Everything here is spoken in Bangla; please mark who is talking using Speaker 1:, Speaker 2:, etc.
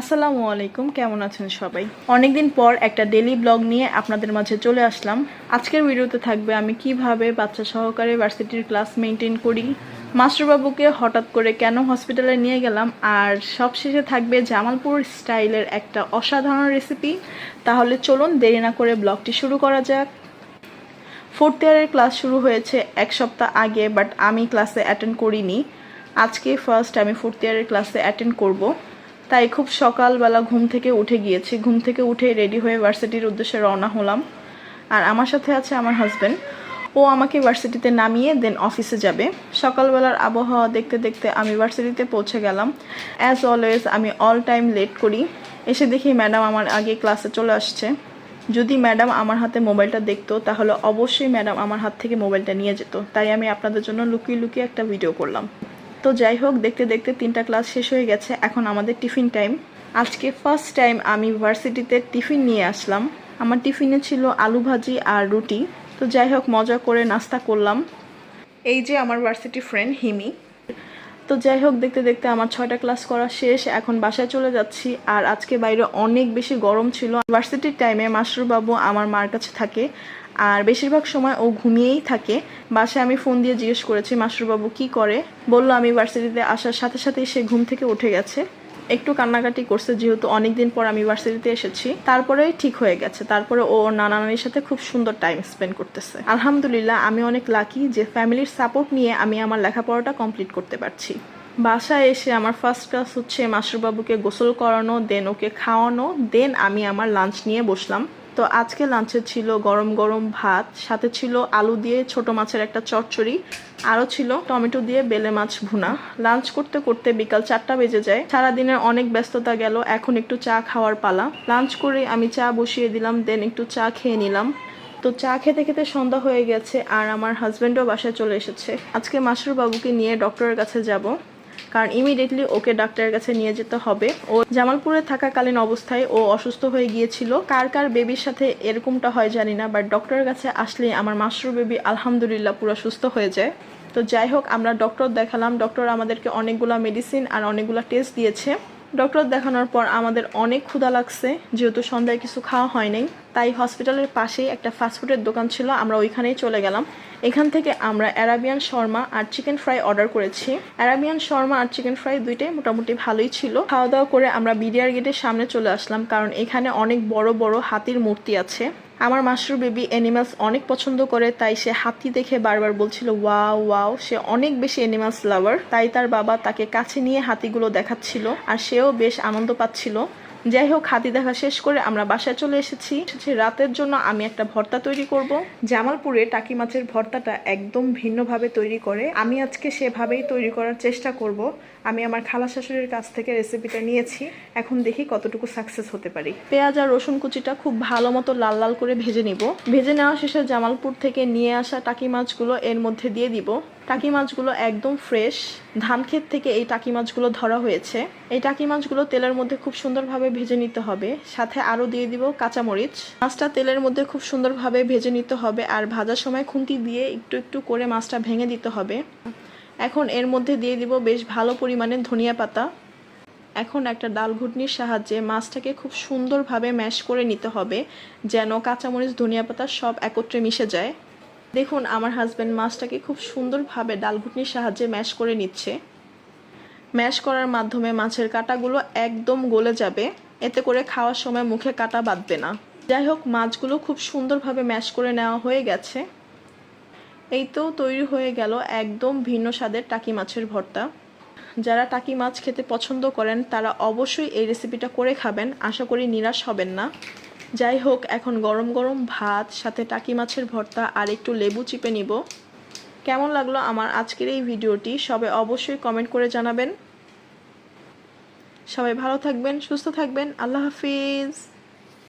Speaker 1: আসসালামু আলাইকুম, কেমন আছেন সবাই? অনেকদিন পর একটা ডেলি ব্লগ নিয়ে আপনাদের মাঝে চলে আসলাম। আজকের ভিডিওতে থাকবে আমি কীভাবে বাচ্চা সহকারে ভার্সিটির ক্লাস মেনটেন করি। মাস্টারবাবুকে হঠাৎ করে কেন হসপিটালে নিয়ে গেলাম, আর সবশেষে থাকবে জামালপুর স্টাইলের একটা অসাধারণ রেসিপি তাহলে চলুন দেরি না করে ব্লগটি শুরু করা যাক। ফোর্থ ইয়ারের ক্লাস শুরু হয়েছে এক সপ্তাহ আগে বাট আমি ক্লাসে অ্যাটেন্ড করিনি। আজকে ফার্স্ট আমি ফোর্থ ইয়ারের ক্লাসে অ্যাটেন্ড করব। তাই খুব সকালবেলা ঘুম থেকে উঠে গিয়েছি। ঘুম থেকে উঠে রেডি হয়ে ভার্সিটির উদ্দেশ্যে রওনা হলাম। আর আমার সাথে আছে আমার হাজব্যান্ড ও আমাকে ভার্সিটিতে নামিয়ে দেন অফিসে যাবে। সকালবেলার আবহাওয়া দেখতে দেখতে আমি ভার্সিটিতে পৌঁছে গেলাম। অ্যাজ অলওয়েজ আমি অল টাইম লেট করি। এসে দেখি ম্যাডাম আমার আগে ক্লাসে চলে আসছে। যদি ম্যাডাম আমার হাতে মোবাইলটা দেখতো, তাহলে অবশ্যই ম্যাডাম আমার হাত থেকে মোবাইলটা নিয়ে যেত। তাই আমি আপনাদের জন্য লুকিয়ে লুকিয়ে একটা ভিডিও করলাম। তো যাই হোক, দেখতে দেখতে তিনটা ক্লাস শেষ হয়ে গেছে। এখন আমাদের টিফিন টাইম আজকে ফার্স্ট টাইম আমি ভার্সিটিতে টিফিন নিয়ে আসলাম। আমার টিফিনে ছিল আলু ভাজি আর রুটি। তো যাই হোক, মজা করে নাস্তা করলাম। এই যে আমার ভার্সিটি ফ্রেন্ড হিমি। তো যাই হোক, দেখতে দেখতে আমার ছয়টা ক্লাস করা শেষ। এখন বাসায় চলে যাচ্ছি। আর আজকে বাইরে অনেক বেশি গরম ছিল। ভার্সিটির টাইমে মাস্টারবাবু আমার মার কাছে থাকে। আর বেশিরভাগ সময় ও ঘুমিয়েই থাকে। বাসায় আমি ফোন দিয়ে জিজ্ঞেস করেছি মাস্টারবাবু কি করে? বলল, আমি ভার্সিটিতে আসার সাথে সাথেই সে ঘুম থেকে উঠে গেছে। একটু কান্নাকাটি করছে, যেহেতু অনেকদিন পর আমি ভার্সিটিতে এসেছি। তারপরে ঠিক হয়ে গেছে। তারপরে ও নানা সাথে খুব সুন্দর টাইম স্পেন্ড করতেছে। আলহামদুলিল্লাহ, আমি অনেক লাকি যে ফ্যামিলির সাপোর্ট নিয়ে আমি আমার লেখাপড়াটা কমপ্লিট করতে পারছি। বাসায় এসে আমার ফার্স্ট ক্লাস হচ্ছে মাস্টারবাবুকে গোসল করানো দেন ওকে খাওয়ানো দেন আমি আমার লাঞ্চ নিয়ে বসলাম। তো আজকে লাঞ্চে ছিল গরম গরম ভাত, সাথে ছিল আলু দিয়ে ছোট মাছের একটা চচ্চড়ি, আরও ছিল টমেটো দিয়ে বেলে মাছ ভুনা। লাঞ্চ করতে করতে বিকাল চারটা বেজে যায়। সারাদিনের অনেক ব্যস্ততা গেল, এখন একটু চা খাওয়ার পালা। লাঞ্চ করে আমি চা বসিয়ে দিলাম দেন একটু চা খেয়ে নিলাম। তো চা খেতে খেতে সন্ধ্যা হয়ে গেছে আর আমার হাজব্যান্ডও বাসায় চলে এসেছে। আজকে মাসুর বাবুকে নিয়ে ডক্টরের কাছে যাব। কারণ ইমিডিয়েটলি ওকে ডাক্তারের কাছে নিয়ে যেতে হবে। ও জামালপুরে থাকাকালীন অবস্থায় ও অসুস্থ হয়ে গিয়েছিল। কার কার বেবির সাথে এরকমটা হয় জানি না বাট ডক্টরের কাছে আসলে আমার মাসরু বেবি আলহামদুলিল্লাহ পুরো সুস্থ হয়ে যায়। তো যাই হোক, আমরা ডক্টর দেখালাম। ডক্টর আমাদেরকে অনেকগুলো মেডিসিন আর অনেকগুলো টেস্ট দিয়েছে। ডক্টর দেখানোর পর আমাদের অনেক ক্ষুধা লাগছে, যেহেতু সন্ধ্যায় কিছু খাওয়া হয় নাই। তাই হসপিটালের পাশেই একটা ফাস্টফুডের দোকান ছিল, আমরা ওইখানেই চলে গেলাম। এখান থেকে আমরা অ্যারাবিয়ান শর্মা আর চিকেন ফ্রাই অর্ডার করেছি। অ্যারাবিয়ান শর্মা আর চিকেন ফ্রাই দুইটাই মোটামুটি ভালোই ছিল। খাওয়া দাওয়া করে আমরা বিডিআর গেটের সামনে চলে আসলাম, কারণ এখানে অনেক বড় বড় হাতির মূর্তি আছে। আমার মাশরু বেবি অ্যানিমালস অনেক পছন্দ করে, তাই সে হাতি দেখে বারবার বলছিল, ওয়াও ওয়াও। সে অনেক বেশি অ্যানিমালস লাভার তাই তার বাবা তাকে কাছে নিয়ে হাতিগুলো দেখাচ্ছিল, আর সেও বেশ আনন্দ পাচ্ছিল। যাই হোক হাতি দেখা শেষ করে আমরা বাসায় চলে এসেছি। রাতের জন্য আমি একটা ভর্তা তৈরি করব। জামালপুরে টাকি মাছের ভর্তাটা একদম ভিন্নভাবে তৈরি করে। আমি আজকে সেভাবেই তৈরি করার চেষ্টা করব। আমি আমার খালা শাশুড়ির কাছ থেকে রেসিপিটা নিয়েছি। এখন দেখি কতটুকু সাকসেস হতে পারি। পেঁয়াজ আর রসুন কুচিটা খুব ভালো মতো লাল লাল করে ভেজে নিব। ভেজে নেওয়া শেষে জামালপুর থেকে নিয়ে আসা টাকি মাছগুলো এর মধ্যে দিয়ে দিব। টাকি মাছগুলো একদম ফ্রেশ ধান ক্ষেত থেকে এই টাকি মাছগুলো ধরা হয়েছে। এই টাকি মাছগুলো তেলের মধ্যে খুব সুন্দরভাবে ভেজে নিতে হবে। সাথে আরও দিয়ে দিব কাঁচামরিচ। মাছটা তেলের মধ্যে খুব সুন্দরভাবে ভেজে নিতে হবে আর ভাজার সময় খুন্তি দিয়ে একটু একটু করে মাছটা ভেঙে দিতে হবে। এখন এর মধ্যে দিয়ে দিব বেশ ভালো পরিমাণে ধনিয়া পাতা। এখন একটা ডাল ঘুটনির সাহায্যে মাছটাকে খুব সুন্দরভাবে ম্যাশ করে নিতে হবে, যেন কাঁচামরিচ, ধনিয়া পাতা সব একত্রে মিশে যায়। দেখুন, আমার হাজব্যান্ড মাছটাকে খুব সুন্দরভাবে ডালঘুটনির সাহায্যে ম্যাশ করে নিচ্ছে। ম্যাশ করার মাধ্যমে মাছের কাঁটাগুলো একদম গলে যাবে। এতে করে খাওয়ার সময় মুখে কাটা বাঁধবে না। যাই হোক, মাছগুলো খুব সুন্দরভাবে ম্যাশ করে নেওয়া হয়ে গেছে। এই তো তৈরি হয়ে গেল একদম ভিন্ন স্বাদের টাকি মাছের ভর্তা। যারা টাকি মাছ খেতে পছন্দ করেন, তারা অবশ্যই এই রেসিপিটা করে খাবেন। আশা করি নিরাশ হবেন না। যাই হোক, এখন গরম গরম ভাত, সাথে টাকি মাছের ভর্তা আর একটু লেবু চিপে নিব। কেমন লাগল আমার আজকের এই ভিডিওটি? সবে অবশ্যই কমেন্ট করে জানাবেন। সবাই ভালো থাকবেন, সুস্থ থাকবেন। আল্লাহ হাফিজ।